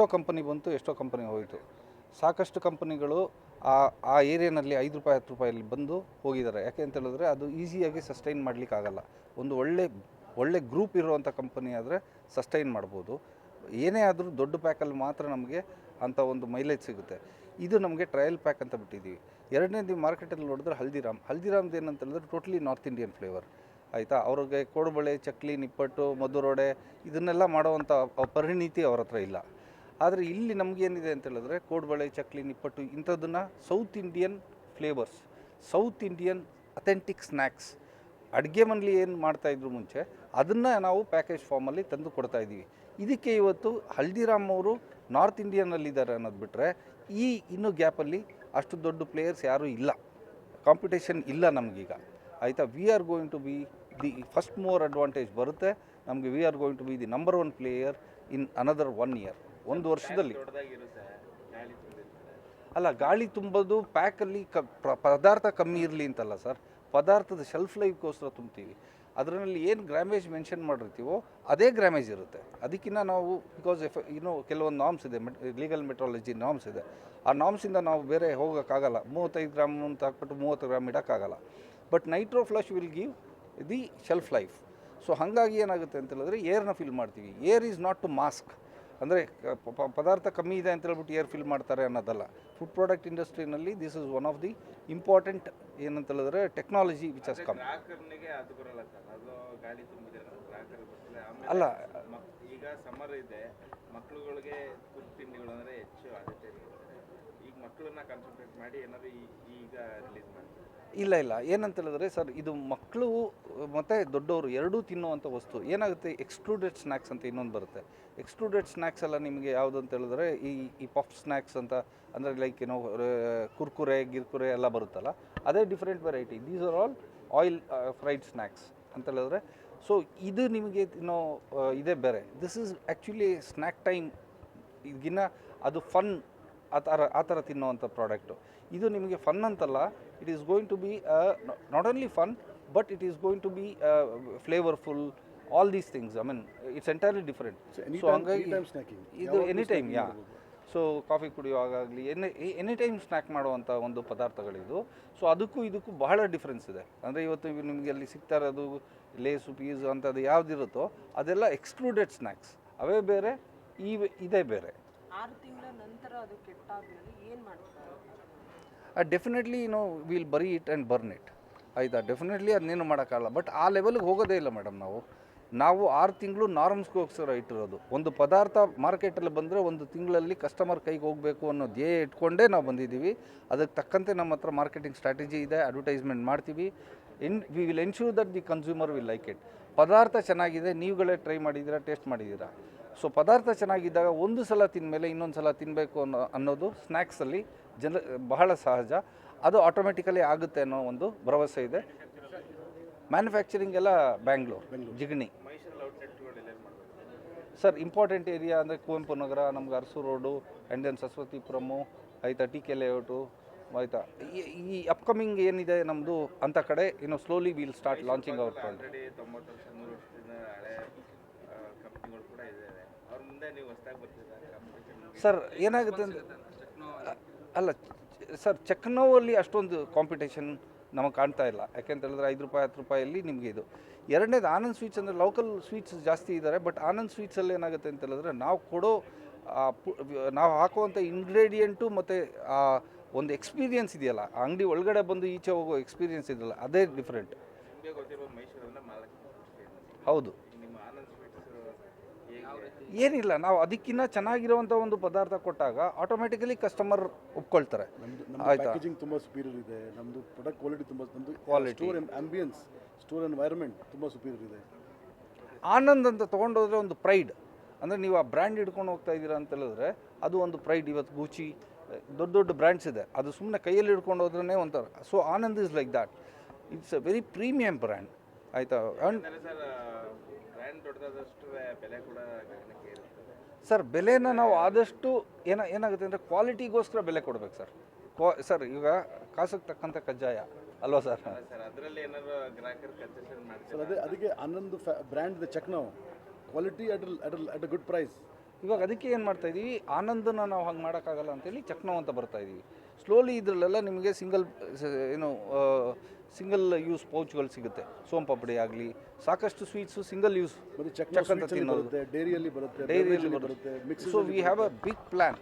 ಎಷ್ಟೋ ಕಂಪನಿ ಬಂತು, ಎಷ್ಟೋ ಕಂಪನಿ ಹೋಯಿತು. ಸಾಕಷ್ಟು ಕಂಪನಿಗಳು ಆ ಆ ಏರಿಯಾನಲ್ಲಿ ಐದು ರೂಪಾಯಿ, ಹತ್ತು ರೂಪಾಯಲ್ಲಿ ಬಂದು ಹೋಗಿದ್ದಾರೆ. ಯಾಕೆ ಅಂತ ಹೇಳಿದ್ರೆ ಅದು ಈಸಿಯಾಗಿ ಸಸ್ಟೈನ್ ಮಾಡಲಿಕ್ಕಾಗಲ್ಲ. ಒಂದು ಒಳ್ಳೆ ಒಳ್ಳೆ ಗ್ರೂಪ್ ಇರುವಂಥ ಕಂಪನಿ ಆದರೆ ಸಸ್ಟೈನ್ ಮಾಡ್ಬೋದು. ಏನೇ ಆದರೂ ದೊಡ್ಡ ಪ್ಯಾಕಲ್ಲಿ ಮಾತ್ರ ನಮಗೆ ಅಂಥ ಒಂದು ಮೈಲೇಜ್ ಸಿಗುತ್ತೆ. ಇದು ನಮಗೆ ಟ್ರಯಲ್ ಪ್ಯಾಕ್ ಅಂತ ಬಿಟ್ಟಿದ್ದೀವಿ. ಎರಡನೇದು ಮಾರ್ಕೆಟಲ್ಲಿ ನೋಡಿದ್ರೆ ಹಲ್ದಿರಾಮ್. ಹಲ್ದಿರಾಮ್ದು ಏನಂತ ಹೇಳಿದ್ರೆ ಟೋಟ್ಲಿ ನಾರ್ತ್ ಇಂಡಿಯನ್ ಫ್ಲೇವರ್. ಆಯಿತಾ? ಅವ್ರಿಗೆ ಕೋಡುಬಳೆ, ಚಕ್ಲಿ, ನಿಪ್ಪಟ್ಟು, ಮಧುರೋಡೆ ಇದನ್ನೆಲ್ಲ ಮಾಡೋವಂಥ ಪರಿಣಿತಿ ಅವ್ರ ಹತ್ರ ಇಲ್ಲ. ಆದರೆ ಇಲ್ಲಿ ನಮಗೇನಿದೆ ಅಂತ ಹೇಳಿದ್ರೆ kodubale, chakli, nippattu ಇಂಥದ್ದನ್ನು south Indian flavours south Indian authentic snacks ಅಡುಗೆ ಮನೇಲಿ ಏನು ಮಾಡ್ತಾಯಿದ್ರು ಮುಂಚೆ, ಅದನ್ನು ನಾವು ಪ್ಯಾಕೇಜ್ ಫಾರ್ಮಲ್ಲಿ ತಂದು ಕೊಡ್ತಾ ಇದ್ದೀವಿ. ಇದಕ್ಕೆ ಇವತ್ತು ಹಲ್ದಿರಾಮ್ ಅವರು ನಾರ್ತ್ ಇಂಡಿಯನ್ನಲ್ಲಿದ್ದಾರೆ ಅನ್ನೋದು ಬಿಟ್ಟರೆ ಈ ಇನ್ನೂ ಗ್ಯಾಪಲ್ಲಿ ಅಷ್ಟು ದೊಡ್ಡ ಪ್ಲೇಯರ್ಸ್ ಯಾರೂ ಇಲ್ಲ. ಕಾಂಪಿಟೇಷನ್ ಇಲ್ಲ ನಮಗೀಗ. ಆಯಿತಾ? We are going to be the first more advantage ಬರುತ್ತೆ. ನಮಗೆ we are going to be the number one player in another one year ಒಂದು ವರ್ಷದಲ್ಲಿ. ಅಲ್ಲ ಗಾಳಿ ತುಂಬೋದು ಪ್ಯಾಕಲ್ಲಿ ಕ ಪದಾರ್ಥ ಕಮ್ಮಿ ಇರಲಿ ಅಂತಲ್ಲ ಸರ್? ಪದಾರ್ಥದ ಶೆಲ್ಫ್ ಲೈಫ್ಗೋಸ್ಕರ ತುಂಬ್ತೀವಿ. ಅದರಲ್ಲಿ ಏನು ಗ್ರಾಮೇಜ್ ಮೆನ್ಷನ್ ಮಾಡಿರ್ತೀವೋ ಅದೇ ಗ್ರಾಮೇಜ್ ಇರುತ್ತೆ. ಅದಕ್ಕಿಂತ ನಾವು ಬಿಕಾಸ್ ಎಫ್ ಇನ್ನೂ ಕೆಲವೊಂದು ನಾಮ್ಸ್ ಇದೆ ಲೀಗಲ್ ಮೆಟ್ರಾಲಜಿ ನಾಮ್ಸ್ ಇದೆ. ಆ ನಾಮ್ಸಿಂದ ನಾವು ಬೇರೆ ಹೋಗೋಕ್ಕಾಗಲ್ಲ. ಮೂವತ್ತೈದು ಗ್ರಾಮ್ ಅಂತ ಹಾಕ್ಬಿಟ್ಟು ಮೂವತ್ತು gram ಇಡೋಕ್ಕಾಗಲ್ಲ. But nitro flush will give the shelf life so ಹಾಗಾಗಿ ಏನಾಗುತ್ತೆ ಅಂತ ಹೇಳಿದ್ರೆ ಏರ್ನ ಫಿಲ್ ಮಾಡ್ತೀವಿ. Air is not to mask ಅಂದರೆ ಪದಾರ್ಥ ಕಮ್ಮಿ ಇದೆ ಅಂತ ಹೇಳ್ಬಿಟ್ಟು ಏರ್ ಫಿಲ್ ಮಾಡ್ತಾರೆ ಅನ್ನೋದಲ್ಲ. Food product ಇಂಡಸ್ಟ್ರಿನಲ್ಲಿ this is one of the important ಏನಂತ ಹೇಳಿದ್ರೆ ಟೆಕ್ನಾಲಜಿ ವಿಚ್ ಆಸ್ ಕಮ್ ಅಲ್ಲ ಈಗ ಸಮರ್ ಇದೆ. ಅಂದರೆ ಹೆಚ್ಚು ಆದ್ಯತೆ ಇರುತ್ತೆ ಈಗ ಮಕ್ಕಳನ್ನ ಈಗ ರಿಲೀಸ್ ಇಲ್ಲ ಇಲ್ಲ. ಏನಂತ ಹೇಳಿದ್ರೆ ಸರ್ ಇದು ಮಕ್ಕಳು ಮತ್ತು ದೊಡ್ಡವರು ಎರಡೂ ತಿನ್ನುವಂಥ ವಸ್ತು. ಏನಾಗುತ್ತೆ ಎಕ್ಸ್ಕ್ಲೂಡೆಡ್ ಸ್ನ್ಯಾಕ್ಸ್ ಅಂತ ಇನ್ನೊಂದು ಬರುತ್ತೆ. ಎಕ್ಸ್ಕ್ಲೂಡೆಡ್ ಸ್ನ್ಯಾಕ್ಸ್ ಎಲ್ಲ ನಿಮಗೆ ಯಾವುದು ಅಂತ ಹೇಳಿದ್ರೆ ಈ ಈ ಪಫ್ ಸ್ನ್ಯಾಕ್ಸ್ ಅಂತ ಅಂದರೆ ಲೈಕ್ ಏನೋ ಕುರ್ಕುರೆ ಗಿರ್ಕುರೆ ಎಲ್ಲ ಬರುತ್ತಲ್ಲ ಅದೇ different variety these are all oil fried snacks ಅಂತ ಹೇಳಿದ್ರೆ. ಸೊ ಇದು ನಿಮಗೆ ತಿನ್ನೋ ಆ, ಇದೇ ಬೇರೆ. This is actually snack time ಈಗಿನ ಅದು ಫನ್ ಆ ಥರ ಆ ಥರ ತಿನ್ನೋವಂಥ ಪ್ರಾಡಕ್ಟು. ಇದು ನಿಮಗೆ ಫನ್ ಅಂತಲ್ಲ it is going to be not only fun but it is going to be flavourful all these things I mean it's entirely different so ಹಂಗಾಗಿ ಇದು any time yeah so coffee ಕುಡಿಯುವಾಗಲಿ any any time snack ಮಾಡುವಂಥ ಒಂದು ಪದಾರ್ಥಗಳಿದು. So ಅದಕ್ಕೂ ಇದಕ್ಕೂ ಬಹಳ difference ಇದೆ. ಅಂದರೆ ಇವತ್ತು ಇವು ನಿಮಗೆ ಅಲ್ಲಿ ಸಿಗ್ತಾ ಇರೋದು ಲೇಸು ಪೀಸು ಅಂಥದ್ದು ಯಾವುದಿರುತ್ತೋ ಅದೆಲ್ಲ ಎಕ್ಸ್ಕ್ಲೂಡೆಡ್ ಸ್ನ್ಯಾಕ್ಸ್ ಅವೇ ಬೇರೆ ಈ ಇದೇ ಬೇರೆ. ಆರು ತಿಂಗಳ ನಂತರ ಅದು ಏನು ಮಾಡ್ತಾರೆ? Definitely no will bury it and burn it ಆಯಿತಾ? ಡೆಫಿನೆಟ್ಲಿ ಅದನ್ನೇನು ಮಾಡೋಕ್ಕಾಗಲ್ಲ. ಬಟ್ ಆ ಲೆವೆಲ್ಗೆ ಹೋಗೋದೇ ಇಲ್ಲ ಮೇಡಮ್ ನಾವು. ನಾವು ಆರು ತಿಂಗಳು ನಾರ್ಮ್ಸ್ಗೋಸ್ಕರ ಇಟ್ಟಿರೋದು. ಒಂದು ಪದಾರ್ಥ ಮಾರ್ಕೆಟಲ್ಲಿ ಬಂದರೆ ಒಂದು ತಿಂಗಳಲ್ಲಿ ಕಸ್ಟಮರ್ ಕೈಗೆ ಹೋಗಬೇಕು ಅನ್ನೋ ಧ್ಯೇಯ ಇಟ್ಕೊಂಡೇ ನಾವು ಬಂದಿದ್ದೀವಿ. ಅದಕ್ಕೆ ತಕ್ಕಂತೆ ನಮ್ಮ ಹತ್ರ ಮಾರ್ಕೆಟಿಂಗ್ ಸ್ಟ್ರಾಟಜಿ ಇದೆ ಅಡ್ವರ್ಟೈಸ್ಮೆಂಟ್ ಮಾಡ್ತೀವಿ. In we will ensure that the consumer will like it ಪದಾರ್ಥ ಚೆನ್ನಾಗಿದೆ, ನೀವುಗಳೇ ಟ್ರೈ ಮಾಡಿದ್ದೀರಾ ಟೇಸ್ಟ್ ಮಾಡಿದ್ದೀರಾ? ಸೊ ಪದಾರ್ಥ ಚೆನ್ನಾಗಿದ್ದಾಗ ಒಂದು ಸಲ ತಿಂದಮೇಲೆ ಇನ್ನೊಂದು ಸಲ ತಿನ್ನಬೇಕು ಅನ್ನೋ ಅನ್ನೋದು ಸ್ನ್ಯಾಕ್ಸಲ್ಲಿ ಜನ ಬಹಳ ಸಹಜ. ಅದು ಆಟೋಮೆಟಿಕಲಿ ಆಗುತ್ತೆ ಅನ್ನೋ ಒಂದು ಭರವಸೆ ಇದೆ. ಮ್ಯಾನುಫ್ಯಾಕ್ಚರಿಂಗ್ ಎಲ್ಲ Bangalore Jigani sir important area ಅಂದರೆ ಕುವೆಂಪು ನಗರ ನಮ್ಗೆ Arasu road and then Saraswathipuram ಆಯಿತಾ ಟಿ ಕೆ ಲೇಔಟು ಆಯಿತಾ. ಈ- ಅಪ್ಕಮಿಂಗ್ ಏನಿದೆ ನಮ್ಮದು ಅಂಥ ಕಡೆ ಇನ್ನು ಸ್ಲೋಲಿ ವಿಲ್ ಸ್ಟಾರ್ಟ್ ಲಾಂಚಿಂಗ್ ಅವ್ರ ಪ್ರಾಡಕ್ಟ್ ಆಲ್ರೆಡಿ ತೊಂಬತ್ತು ವರ್ಷ ನೂರು ವರ್ಷದಿಂದ ಹಳೆ ಕಂಪ್ನಿಗಳು ಕೂಡ ಇದ್ದಾವೆ ಅವ್ರ ಮುಂದೆ ನೀವು ಹೊಸ್ದಾಗಿ ಬರ್ತಿದ್ದಾರೆ ಕಾಂಪಿಟೇಷನ್ ಸರ್ ಏನಾಗುತ್ತೆ ಅಂದರೆ ಅಲ್ಲ ಸರ್ ಚೆಕ್ನೋವಲ್ಲಿ ಅಷ್ಟೊಂದು ಕಾಂಪಿಟೇಷನ್ ನಮಗೆ ಕಾಣ್ತಾ ಇಲ್ಲ. ಯಾಕೆಂತ ಹೇಳಿದ್ರೆ ಐದು ರೂಪಾಯಿ ಹತ್ತು ರೂಪಾಯಲ್ಲಿ ನಿಮಗೆ ಇದು. ಎರಡನೇದು ಆನಂದ್ ಸ್ವೀಟ್ಸ್ ಅಂದರೆ ಲೋಕಲ್ ಸ್ವೀಟ್ಸ್ ಜಾಸ್ತಿ ಇದ್ದಾರೆ ಬಟ್ ಆನಂದ್ ಸ್ವೀಟ್ಸಲ್ಲಿ ಏನಾಗುತ್ತೆ ಅಂತ ಹೇಳಿದ್ರೆ ನಾವು ಕೊಡೋ ನಾವು ಹಾಕುವಂಥ ಇಂಗ್ರೀಡಿಯೆಂಟು ಮತ್ತು ಆ ಒಂದು ಎಕ್ಸ್ಪೀರಿಯನ್ಸ್ ಇದೆಯಲ್ಲ ಆ ಅಂಗಡಿ ಒಳಗಡೆ ಬಂದು ಈಚೆ ಹೋಗೋ ಎಕ್ಸ್ಪೀರಿಯನ್ಸ್ ಇದೆಯಲ್ಲ ಅದೇ ಡಿಫ್ರೆಂಟ್ ಹೌದು ನಿಮ್ಮ ಆನಂದ್ ಸ್ವೀಟ್ಸ್ ಹೇಗೆ ಏನಿಲ್ಲ ನಾವು ಅದಕ್ಕಿಂತ ಚೆನ್ನಾಗಿರುವಂಥ ಒಂದು ಪದಾರ್ಥ ಕೊಟ್ಟಾಗ ಆಟೋಮೆಟಿಕಲಿ ಕಸ್ಟಮರ್ ಒಪ್ಕೊಳ್ತಾರೆ. ಆಯ್ತಾ? ಪ್ಯಾಕೇಜಿಂಗ್ ತುಂಬ ಸುಪೀರಿಯರ್ ಇದೆ. ನಮ್ಮದು ಪ್ರಾಡಕ್ಟ್ ಕ್ವಾಲಿಟಿ ತುಂಬ ನಮ್ಮದು Quality. Store ambience store environment ತುಂಬ ಸುಪೀರಿಯರ್ ಇದೆ. ಆನಂದ್ ಅಂತ ತಗೊಂಡೋದ್ರೆ ಒಂದು ಪ್ರೈಡ್ ಅಂದರೆ ನೀವು ಆ ಬ್ರ್ಯಾಂಡ್ ಹಿಡ್ಕೊಂಡು ಹೋಗ್ತಾ ಇದ್ದೀರಾ ಅಂತ ಹೇಳಿದ್ರೆ ಅದು ಒಂದು ಪ್ರೈಡ್ ಇವತ್ತು ಗೂಚಿ ದೊಡ್ಡ ದೊಡ್ಡ ಬ್ರ್ಯಾಂಡ್ಸ್ ಇದೆ. ಅದು ಸುಮ್ಮನೆ ಕೈಯಲ್ಲಿ ಹಿಡ್ಕೊಂಡು ಹೋದ್ರೇ ಒಂಥರ. So Anand is like that it's a very premium brand ಆಯಿತಾ? ಆ್ಯಂಡ್ ಸರ್ ಬ್ರ್ಯಾಂಡ್ ದೊಡ್ಡದಾದಷ್ಟು ಬೆಲೆ ಕೂಡ ಗಗನಕ್ಕೆ ಸರ್ ಬೆಲೆನ ನಾವು ಆದಷ್ಟು ಏನ ಏನಾಗುತ್ತೆ ಅಂದರೆ ಕ್ವಾಲಿಟಿಗೋಸ್ಕರ ಬೆಲೆ ಕೊಡ್ಬೇಕು ಸರ್. ಕ್ವಾ ಸರ್ ಈಗ ಕಾಸಿಗೆ ತಕ್ಕಂಥ ಕಜ್ಜಾಯ ಅಲ್ವಾ ಸರ್? ಅಲ್ಲ ಸರ್ ಅದರಲ್ಲಿ ಏನಾದ್ರು ಗ್ರಾಹಕರು ಕನ್ಸೆಷನ್ ಸರ್ ಮಾಡ್ತಾರೆ ಅದೇ ಅದಕ್ಕೆ ಆನಂದ್ ಬ್ರ್ಯಾಂಡ್ ಚೆಕ್ ನಾವು. Quality at at at a good price. ಇವಾಗ ಅದಕ್ಕೆ ಏನು ಮಾಡ್ತಾ ಇದ್ದೀವಿ ಆನಂದನ ನಾವು ಹಂಗೆ ಮಾಡೋಕ್ಕಾಗಲ್ಲ ಅಂತೇಳಿ ಚಕ್ನೋ ಅಂತ ಬರ್ತಾ ಇದ್ದೀವಿ ಸ್ಲೋಲಿ ಇದರಲ್ಲೆಲ್ಲ ನಿಮಗೆ ಸಿಂಗಲ್ ಏನು ಸಿಂಗಲ್ ಯೂಸ್ ಪೌಚ್ಗಳು ಸಿಗುತ್ತೆ. ಸೋಂ ಪಾಪಡಿ ಆಗಲಿ ಸಾಕಷ್ಟು ಸ್ವೀಟ್ಸು ಸಿಂಗಲ್ ಯೂಸ್ ಚಕ್ ಚೆಕ್ ಅಂತ ತಿನ್ನೋದು. ಡೈರಿಯಲ್ಲಿ ಬರುತ್ತೆ ಡೈರಿಯಲ್ಲಿ ಬರುತ್ತೆ. So we have a big plan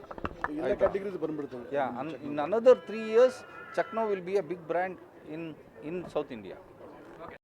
categories ಬಂದ್ಬಿಡ್ತದೆ yeah in another three years ಚಕ್ನೋ. Will be a big brand in in south India